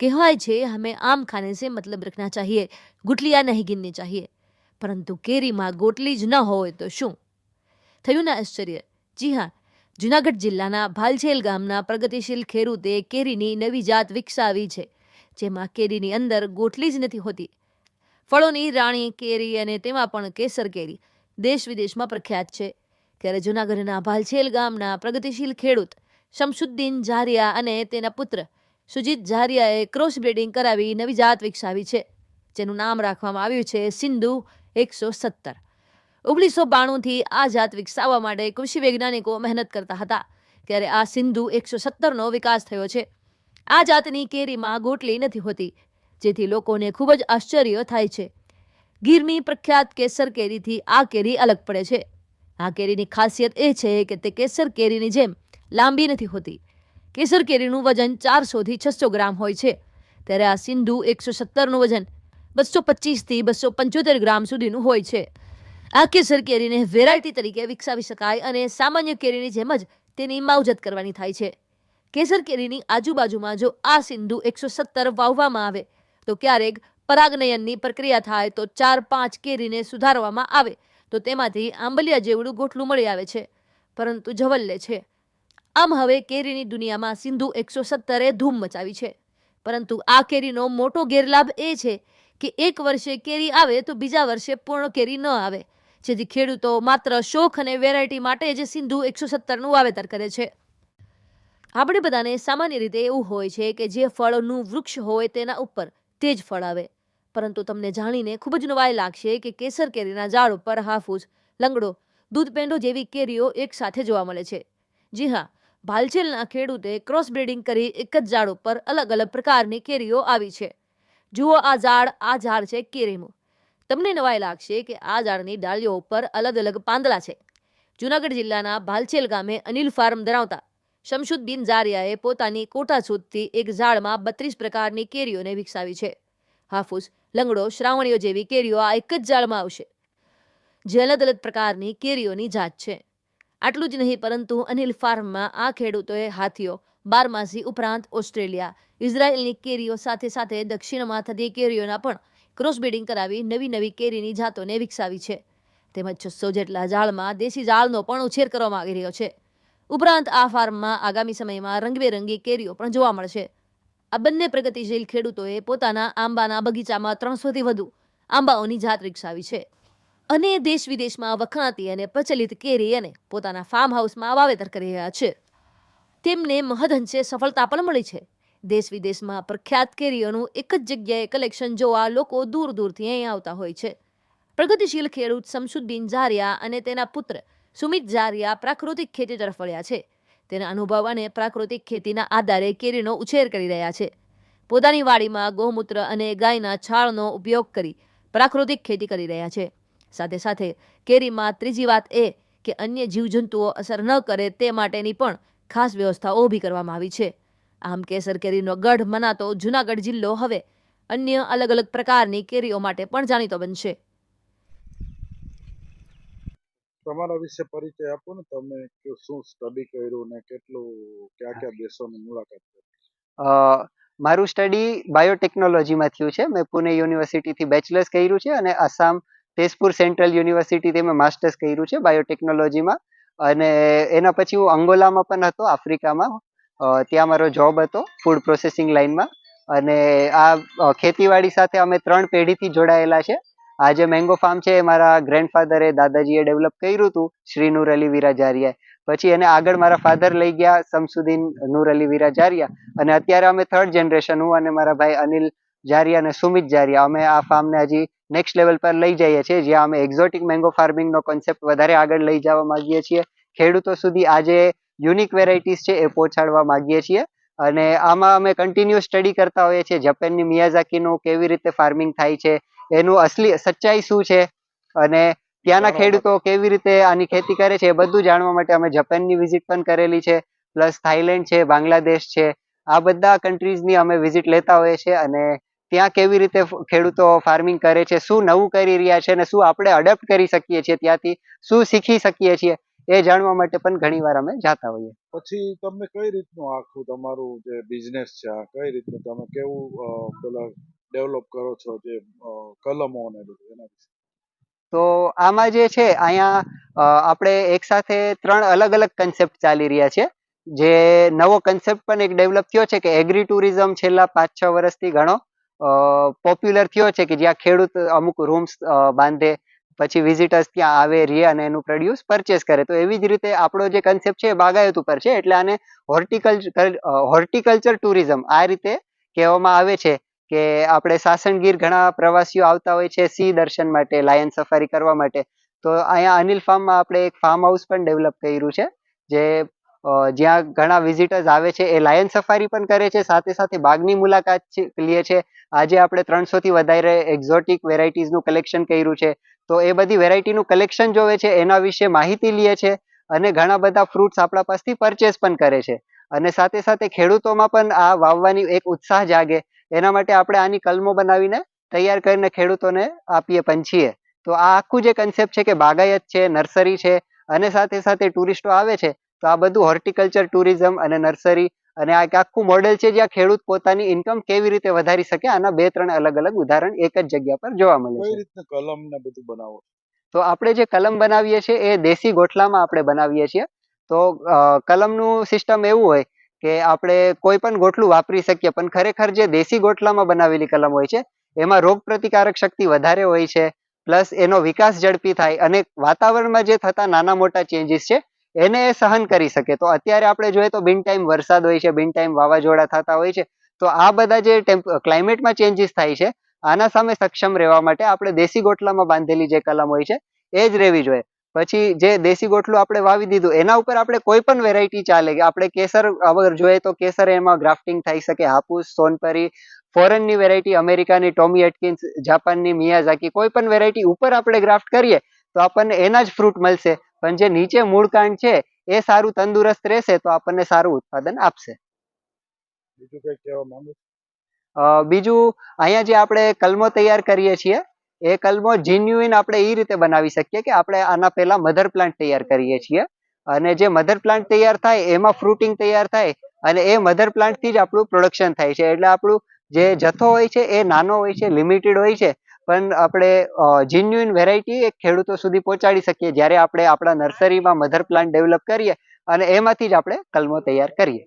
કહેવાય છે અમે आम खाने से मतलब रखना चाहिए ગુટલિયા નહીં ગિનની ચાહીએ. પરંતુ કેરીમાં ગોટલી જ ન હોય તો શું? થયું ને આશ્ચર્ય. જી હા, જૂનાગઢ જિલ્લાના ભાલછેલ ગામના પ્રગતિશીલ ખેડૂતે કેરીની નવી જાત વિકસાવી છે, જેમાં કેરીની અંદર ગોટલી જ નથી હોતી. ફળોની રાણી કેરી અને તેમાં પણ કેસર કેરી, દેશ વિદેશમાં પ્રખ્યાત છે. ત્યારે જૂનાગઢના ભાલછેલ ગામના પ્રગતિશીલ ખેડૂત શમશુદ્દીન ઝારિયા અને તેના પુત્ર સુજીત ઝારિયાએ ક્રોસ બ્રીડિંગ કરાવી નવી જાત વિકસાવી છે, જેનું નામ રાખવામાં આવ્યું છે સિંધુ એકસો સત્તર. ઓગણીસો બાણુંથી આ જાત વિકસાવવા માટે કૃષિ વૈજ્ઞાનિકો મહેનત કરતા હતા, ત્યારે આ સિંધુ એકસો સત્તરનો વિકાસ થયો છે. આ જાતની કેરીમાં ગોટલી નથી હોતી, જેથી લોકોને ખૂબ જ આશ્ચર્ય થાય છે. ગીરની પ્રખ્યાત કેસર કેરીથી આ કેરી અલગ પડે છે. આ કેરીની ખાસિયત એ છે કે તે કેસર કેરીની જેમ લાંબી નથી હોતી કેસર કેરીનું વજન ચારસોથી છસો ગ્રામ હોય છે. ત્યારે આ સિંધુ એકસો સત્તરનું વજન બસો પચીસથી બસો પંચોતેર ગ્રામ સુધીનું હોય છે. આ કેસર કેરીને વેરાયટી તરીકે વિકસાવી શકાય અને સામાન્ય કેરીની જેમ જ તેની માવજત કરવાની થાય છે. કેસર કેરીની આજુબાજુમાં જો આ સિંધુ એકસો સત્તર વાવવામાં આવે, તો ક્યારેક પરાગનયનની પ્રક્રિયા થાય તો ચાર પાંચ કેરીને સુધારવામાં આવે, તો તેમાંથી આંબલિયા જેવડું ગોઠલું મળી આવે છે, પરંતુ જવલ્લે છે. આમ હવે કેરીની દુનિયામાં સિંધુ એકસો સત્તરે ધૂમ મચાવી છે. પરંતુ આ કેરીનો મોટો ગેરલાભ એ છે કે એક વર્ષે કેરી આવે તો બીજા વર્ષે પૂર્ણ કેરી ન આવે. જેથી ખેડૂતો માત્ર શોખ અને વેરાયટી માટે જ સિંધુ એકસો સત્તરનું વાવેતર કરે છે. આપણે બધાને સામાન્ય રીતે એવું હોય છે કે જે ફળનું વૃક્ષ હોય તેના ઉપર તે જ ફળ આવે. પરંતુ તમને જાણીને ખૂબ જ નવાઈ લાગશે કે કેસર કેરીના ઝાડ ઉપર હાફૂસ, લંગડો દૂધ પેંડો જેવી કેરીઓ એક સાથે જોવા મળે છે. જી હા ભાલચેલના ખેડૂતે ક્રોસ બ્રીડિંગ કરી એક જ ઝાડ ઉપર અલગ અલગ પ્રકારની કેરીઓ આવી છે. જુઓ આ ઝાડ આ ઝાડ છે કેરીનું. તમને નવાઈ લાગશે કે આ ઝાડની ડાળીઓ ઉપર અલગ અલગ પાંદડા છે. જુનાગઢ જિલ્લાના ભાલચેલ ગામે અનિલ ફાર્મ ધરાવતા શમશુદ્દીન ઝારિયાએ પોતાની કોટાછૂતથી એક ઝાડમાં બત્રીસ પ્રકારની કેરીઓને વિકસાવી છે. હાફૂસ, લંગડો, શ્રાવણીઓ જેવી કેરીઓ આ એક જ ઝાડમાં આવશે. જે અલગ અલગ પ્રકારની કેરીઓની જાત છે. આટલું જ નહીં, પરંતુ અનિલ ફાર્મમાં આ ખેડૂતોએ હાથીઓ, બારમાસી ઉપરાંત ઓસ્ટ્રેલિયા, ઇઝરાયેલની કેરીઓ સાથે સાથે દક્ષિણમાં થતી કેરીઓના પણ ક્રોસબ્રીડિંગ કરાવી નવી નવી કેરીની જાતોને વિકસાવી છે. તેમજ છસો જેટલા ઝાડમાં દેશી ઝાડનો પણ ઉછેર કરવામાં આવી રહ્યો છે. ઉપરાંત આ ફાર્મમાં આગામી સમયમાં રંગબેરંગી કેરીઓ પણ જોવા મળશે. આ બંને પ્રગતિશીલ ખેડૂતોએ પોતાના આંબાના બગીચામાં ત્રણસોથી વધુ આંબાઓની જાત વિકસાવી છે. અને દેશ વિદેશમાં વખણાતી અને પ્રચલિત કેરી અને પોતાના ફાર્મ હાઉસમાં વાવેતર કરી રહ્યા છે. તેમને મહદઅંશે સફળતા પણ મળી છે. દેશ વિદેશમાં પ્રખ્યાત કેરીઓનું એક જ જગ્યાએ કલેક્શન જોવા લોકો દૂર દૂરથી અહીં આવતા હોય છે. પ્રગતિશીલ ખેડૂત શમશુદ્દીન ઝારિયા અને તેના પુત્ર સુમિત ઝારિયા પ્રાકૃતિક ખેતી તરફ વળ્યા છે. તેના અનુભવ અને પ્રાકૃતિક ખેતીના આધારે કેરીનો ઉછેર કરી રહ્યા છે. પોતાની વાડીમાં ગૌમૂત્ર અને ગાયના છાણનો ઉપયોગ કરી પ્રાકૃતિક ખેતી કરી રહ્યા છે. સાથે સાથે કેરીમાં ત્રીજી વાત એ કે અન્ય જીવજંતુઓ અસર ન કરે તે માટેની પણ ખાસ વ્યવસ્થાઓ ઊભી કરવામાં આવી છે. આમ કેસર કેરીનો ગઢ મનાતો જૂનાગઢ જિલ્લો હવે અન્ય અલગ અલગ પ્રકારની કેરીઓ માટે પણ જાણીતો બનશે. તમારા વિશે પરિચય આપો ને તમે કે શું સ્ટડી કર્યું ને કેટલું કયા કયા દેશોની મુલાકાત કરી? મારું સ્ટડી બાયોટેકનોલોજીમાં થયું છે. મેં પુણે યુનિવર્સિટીથી બેચલર્સ કર્યું છે અને આસામ તેજપુર સેન્ટ્રલ યુનિવર્સિટી મેં માસ્ટર્સ કર્યું છે બાયોટેકનોલોજીમાં. અને એના પછી હું અંગોલામાં પણ હતો, આફ્રિકામાં. ત્યાં મારો જોબ હતો ફૂડ પ્રોસેસિંગ લાઇનમાં અને આ ખેતીવાડી સાથે અમે ત્રણ પેઢીથી જોડાયેલા છે. આ જે મેંગો ફાર્મ છે એ મારા ગ્રેન્ડફાધરે દાદાજીએ ડેવલપ કર્યું હતું, શ્રી નૂર અલી વિરાજારિયાએ. પછી એને આગળ મારા ફાધર લઈ ગયા સમસુદ્દીન નૂર અલી વિરાજારિયા. અને અત્યારે અમે થર્ડ જનરેશન હું અને મારા ભાઈ અનિલ જારિયા અને સુમિત જારિયા. અમે આ ફાર્મને હજી નેક્સ્ટ લેવલ પર લઈ જઈએ છીએ જ્યાં અમે એક્ઝોટિક મેંગો ફાર્મિંગનો કોન્સેપ્ટ વધારે આગળ લઈ જવા માંગીએ છીએ. ખેડૂતો સુધી આ જે યુનિક વેરાયટીઝ છે એ પહોંચાડવા માંગીએ છીએ. અને આમાં અમે કન્ટિન્યુ સ્ટડી કરતા હોઈએ છીએ જપાનની મિયાઝાકીનું કેવી રીતે ફાર્મિંગ થાય છે એનું અસલી સચ્ચાઈ શું છે અને ત્યાંના ખેડૂતો કેવી રીતે આની ખેતી કરે છે એ બધું જાણવા માટે અમે જપાનની વિઝિટ પણ કરેલી છે પ્લસ થાઈલેન્ડ છે બાંગ્લાદેશ છે આ બધા કન્ટ્રીઝની અમે વિઝિટ લેતા હોઈએ છીએ અને ત્યાં કેવી રીતે ખેડૂતો ફાર્મિંગ કરે છે શું નવું કરી રહ્યા છે અને શું આપણે અડપ્ટ કરી શકીએ છીએ ત્યાંથી શું શીખી શકીએ છીએ એ જાણવા માટે પણ ઘણીવાર અમે જાતા હોઈએ. પછી તમને કઈ રીતનું આખું તમારું જે બિઝનેસ છે આ કઈ રીતનું તમે કેવું પેલા ડેવલપ કરો છો જે કલમો ને બધું એના વિશે? તો આમાં જે છે અહીંયા આપણે એક સાથે ત્રણ અલગ અલગ કન્સેપ્ટ ચાલી રહ્યા છે. જે નવો કન્સેપ્ટ પણ એક ડેવલપ થયો છે કે એગ્રી ટુરિઝમ છેલ્લા પાંચ છ વર્ષથી ઘણો. પોપ્યુલર થયો છે કે જ્યાં ખેડૂત અમુક રૂમ્સ બાંધે, પછી વિઝિટર્સ ત્યાં આવે, રહે અને એનું પ્રોડ્યુસ પરચેસ કરે. તો એવી જ રીતે આપણો જે કન્સેપ્ટ છે એ બાગાયત ઉપર છે. એટલે આને હોર્ટિકલ્ચર હોર્ટિકલ્ચર ટુરિઝમ આ રીતે કહેવામાં આવે છે કે આપણે સાસણગીર ઘણા પ્રવાસીઓ આવતા હોય છે સિંહ દર્શન માટે, લાયન સફારી કરવા માટે. તો અહીંયા અનિલ ફાર્મમાં આપણે એક ફાર્મ હાઉસ પણ ડેવલપ કર્યું છે, જે જ્યાં ઘણા વિઝિટર્સ આવે છે, એ લાયન સફારી પણ કરે છે. સાથે સાથે બાગની મુલાકાત લે છે. આજે આપણે ત્રણસોથી વધારે એક્ઝોટિક વેરાયટીઝનું કલેક્શન કર્યું છે. તો એ બધી વેરાયટીનું કલેક્શન જોવે છે, એના વિશે માહિતી લે છે અને ઘણા બધા ફ્રૂટ્સ આપણા પાસેથી પરચેસ પણ કરે છે. અને સાથે સાથે ખેડૂતોમાં પણ આ વાવવાની એક ઉત્સાહ જાગે. એના માટે આપણે આની કલમો બનાવીને તૈયાર કરીને ખેડૂતોને આપીએ પણ છીએ તો આ આખું જે કન્સેપ્ટ છે કે બાગાયત છે, નર્સરી છે અને સાથે સાથે ટુરિસ્ટો આવે છે તો આ બધું હોર્ટિકલ્ચર ટુરિઝમ અને નર્સરી અને આ એક આખું મોડેલ છે જ્યાં ખેડૂત પોતાની ઇન્કમ કેવી રીતે વધારી શકે આના બે ત્રણ અલગ અલગ ઉદાહરણ એક જ જગ્યા પર જોવા મળે છે. રીતનું કલમ ને બધું બનાવો? તો આપણે જે કલમ બનાવીએ છીએ એ દેશી ગોઠલામાં આપણે બનાવીએ છીએ. તો કલમનું સિસ્ટમ એવું હોય કે આપણે કોઈ પણ ગોઠલું વાપરી શકીએ પણ ખરેખર જે દેશી ગોઠલામાં બનાવેલી કલમ હોય છે એમાં રોગ પ્રતિકારક શક્તિ વધારે હોય છે પ્લસ એનો વિકાસ ઝડપી થાય અને વાતાવરણમાં જે થતા નાના મોટા ચેન્જીસ છે એને એ સહન કરી શકે. તો અત્યારે આપણે જોઈએ તો બિન ટાઈમ વરસાદ હોય છે, બિન ટાઈમ વાવાઝોડા થતા હોય છે, તો આ બધા જે ક્લાઇમેટમાં ચેન્જીસ થાય છે, આના સામે સક્ષમ રહેવા માટે આપણે દેશી ગોટલામાં બાંધેલી જે કલમ હોય છે, એ જ રહેવી જોઈએ. પછી જે દેશી ગોટલું આપણે વાવી દીધું, એના ઉપર આપણે કોઈ પણ વેરાયટી ચાલે કે આપણે કેસર, અગર જોઈએ તો કેસર એમાં ગ્રાફ્ટિંગ થઈ શકે, હાપુસ, સોનપરી, ફોરેનની વેરાયટી, અમેરિકાની ટોમી એટકિન્સ, જાપાનની મિયાઝાકી, કોઈ પણ વેરાયટી ઉપર આપણે ગ્રાફ્ટ કરીએ, તો આપણને એના જ ફ્રૂટ મળશે. પણ જે નીચે મૂળ કાંડ છે એ સારું તંદુરસ્ત રહેશે તો આપણને સારું ઉત્પાદન આપશે. બીજું કઈ કહેવા માંગુ બીજું અહીંયા જે આપણે કલમો તૈયાર કરીએ છીએ એ કલમો જીન્યુઇન આપણે એ રીતે બનાવી શકીએ કે આપણે આના પહેલા મધર પ્લાન્ટ તૈયાર કરીએ છીએ. અને જે મધર પ્લાન્ટ તૈયાર થાય એમાં ફ્રૂટિંગ તૈયાર થાય અને એ મધર પ્લાન્ટથી જ આપણું પ્રોડક્શન થાય છે. એટલે આપણું જે જથ્થો હોય છે એ નાનો હોય છે લિમિટેડ હોય છે પણ આપણે જીન્યુઇન વેરાયટી એ ખેડૂતો સુધી પહોંચાડી શકીએ. જ્યારે આપણે આપણા નર્સરીમાં મધર પ્લાન્ટ ડેવલપ કરીએ અને એમાંથી જ આપણે કલમો તૈયાર કરીએ.